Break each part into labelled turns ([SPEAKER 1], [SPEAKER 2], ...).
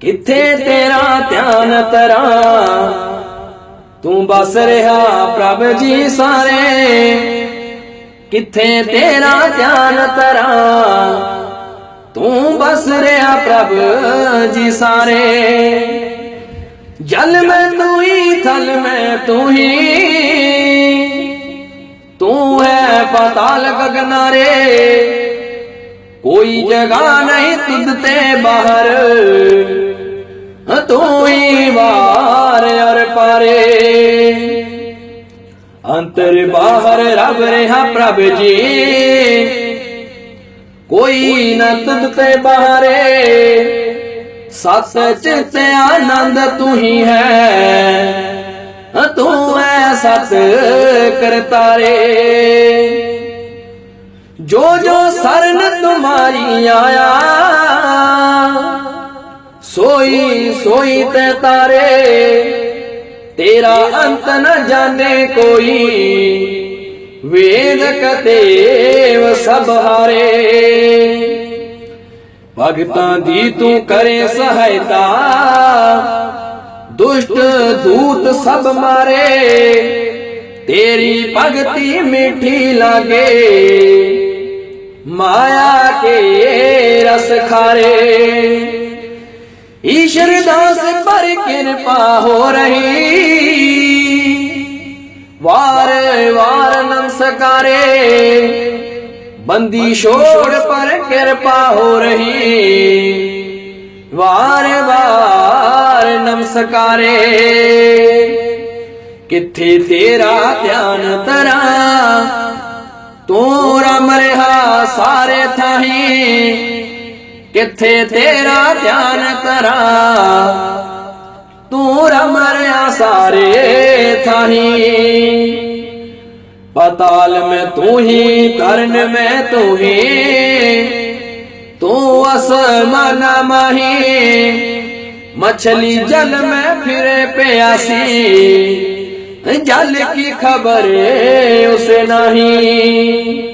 [SPEAKER 1] ਕਿੱਥੇ ਤੇਰਾ ਧਿਆਨ ਤਰਾ? ਤੂੰ ਬਸ ਰਿਹਾ ਪ੍ਰਭ ਜੀ ਸਾਰੇ। ਕਿੱਥੇ ਤੇਰਾ ਧਿਆਨ ਤਰਾ? ਤੂੰ ਬਸ ਰਿਹਾ ਪ੍ਰਭ ਜੀ ਸਾਰੇ। ਜਲ ਮੈਂ ਤੂੰ ਹੀ, ਥਲ ਮੈਂ ਤੂੰ ਹੀ। ਤੂੰ ਹੈ ਪਤਾਲ ਗਗਨਾਰੇ ਕੋਈ ਜਗ੍ਹਾ ਨਹੀਂ ਤੁਧ ਤੇ ਬਾਹਰ। ਤੂੰ ਹੀ ਵਾਰ ਅਰ ਪਾਰੇ। ਅੰਤਰ ਬਾਹਰ ਰਬ ਰਿਹਾ ਪ੍ਰਭ ਜੀ। ਕੋਈ ਨਾ ਤੁਧ ਤੇ ਬਾਹਰੇ। ਸਤ ਚਿਤ ਆਨੰਦ ਤੂੰ ਹੀ ਹੈ। ਤੂੰ ਹੈ ਸਤ ਕਰਤਾਰੇ। ਜੋ ਜੋ ਸਰਨ ਤੁਮਾਰੀ ਆਇਆ, ਸੋਈ ਸੋਈ ਤੇ ਤਾਰੇ, ਤੇਰਾ ਅੰਤ ਨ ਜਾਣੇ ਕੋਈ। ਵੇਦ ਕਤੇਵ ਸਭ ਹਾਰੇ। ਭਗਤਾਂ ਦੀ ਤੂੰ ਕਰੇ ਸਹਾਇਤਾ, ਦੁਸ਼ਟ ਦੂਤ ਸਭ ਮਾਰੇ। ਤੇਰੀ ਭਗਤੀ ਮਿੱਠੀ ਲਾਗੇ, ਮਾਇਆ ਕੇ ਰਸ ਖਾਰੇ। ਈਸ਼ਰ ਦਾਸ ਪਰ ਕਿਰਪਾ ਹੋ ਰਹੀ ਵਾਰ ਵਾਰ ਨਮਸਕਾਰੇ ਬੰਦੀ ਛੋੜ ਪਰ ਕਿਰਪਾ ਹੋ ਰਹੀ ਵਾਰ ਵਾਰ ਨਮਸਕਾਰੇ ਕਿੱਥੇ ਤੇਰਾ ਧਿਆਨ کتھے تیرا دھیان ترا تور مریا سارے تھا ہی پتال میں تو ہی کرن میں تو ہی تو اسمان ماہی مچھلی جل میں پھرے پیاسی جل کی خبر اسے نہیں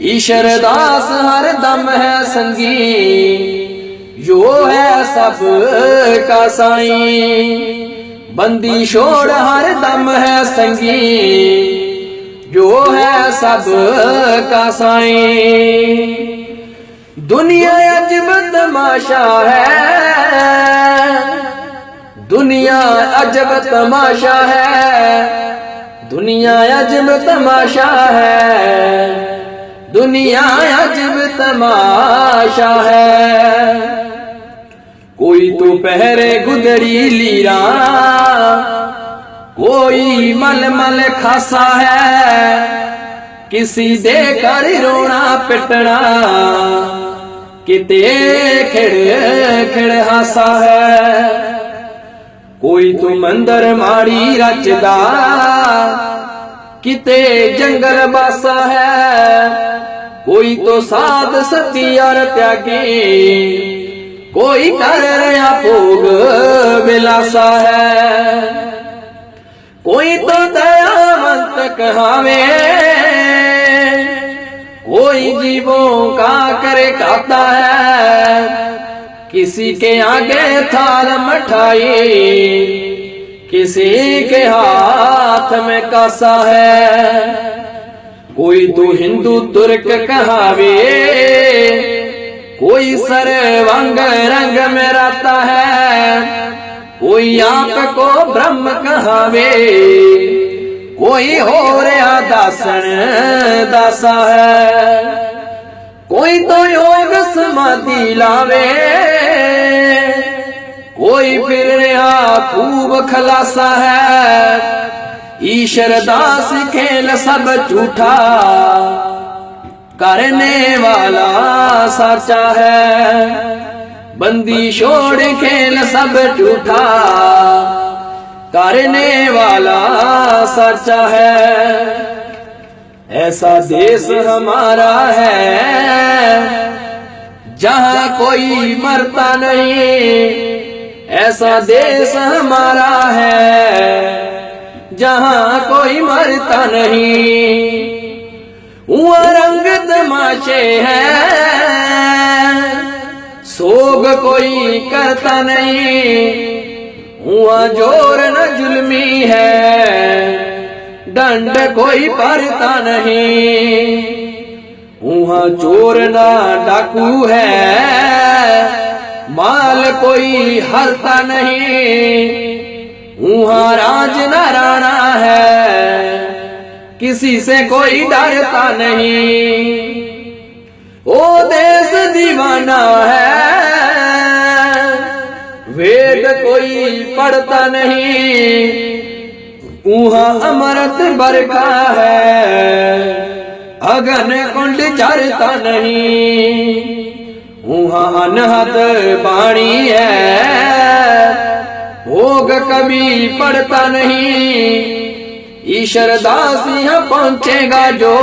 [SPEAKER 1] ਈਸ਼ਰ ਦਾਸ ਹਰ ਦਮ ਹੈ ਸੰਗੀ, ਯੋ ਹੈ ਸਭ ਕਾ ਸਾਈ। ਬੰਦੀ ਛੋੜ ਹਰ ਦਮ ਹੈ ਸੰਗੀ, ਜੋ ਹੈ ਸਭ ਕਾ ਸਾਈ। ਦੁਨੀਆ ਅਜਬ ਤਮਾਸ਼ਾ ਹੈ, ਦੁਨੀਆ ਅਜਬ ਤਮਾਸ਼ਾ ਹੈ, ਦੁਨੀਆ ਅਜਬ ਤਮਾਸ਼ਾ ਹੈ। دنیا عجب تماشا ہے۔ کوئی تو پہرے گدری لیرا، کوئی مل مل خاصا ہے۔ کسی دے کر رونا پٹنا، کتے کھڑ کھڑ ہاسا ہے۔ کوئی تو مندر ماڑی رچدا کتے جنگل باسا ہے۔ کوئی تو ساتھ ستی اور تیاگی، کوئی کر رہا پوگ ملاسا ہے۔ کوئی تو قیامت تک ہمیں کوئی جیبوں کا کرے کھاتا ہے۔ کسی کے آگے تھال مٹھائی کسی کے ہاتھ میں کاسا ہے۔ کوئی تو ہندو ترک کہاوے، کوئی سر ونگ رنگ میں رہتا ہے۔ کوئی آپ کو برہم کہاوے، کوئی ہو رہا داسن داسا ہے۔ کوئی تو یوگ سمادی لاوے۔ کوئی پھر رہا خوب خلاصہ ہے۔ ایشر داس کھیل سب جھوٹا کرنے والا سچا ہے۔ بندی شوڑ کھیل سب جھوٹا کرنے والا سچا ہے۔ ایسا دیس ہمارا ہے جہاں کوئی مرتا نہیں۔ ایسا دیس ہمارا ہے جہاں کوئی مرتا نہیں۔ وہ رنگ تماشے ہیں سوگ کوئی کرتا نہیں۔ ہوا جور نہ ظلمی ہے۔ ڈنڈ کوئی پڑتا نہیں۔ وہاں چور نہ ڈاکو ہے۔ مال کوئی ہرتا نہیں۔ وہاں راج نہ رانا ہے۔ کسی سے کوئی ڈرتا نہیں۔ او دیس دیوانہ ہے۔ وید کوئی پڑھتا نہیں۔ وہاں امرت برکا ہے۔ اگن کنڈ چرتا نہیں۔ وہاں انہت پانی ہے ہوگ کبھی پڑتا نہیں ایشر داس یہاں پہنچے گا جو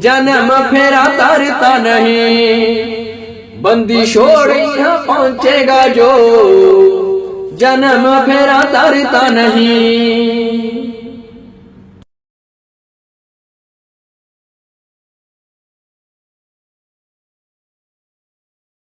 [SPEAKER 1] جنم پھیرا ترتا نہیں بندی شوڑ یہاں پہنچے گا جو جنم پھیرا ترتا نہیں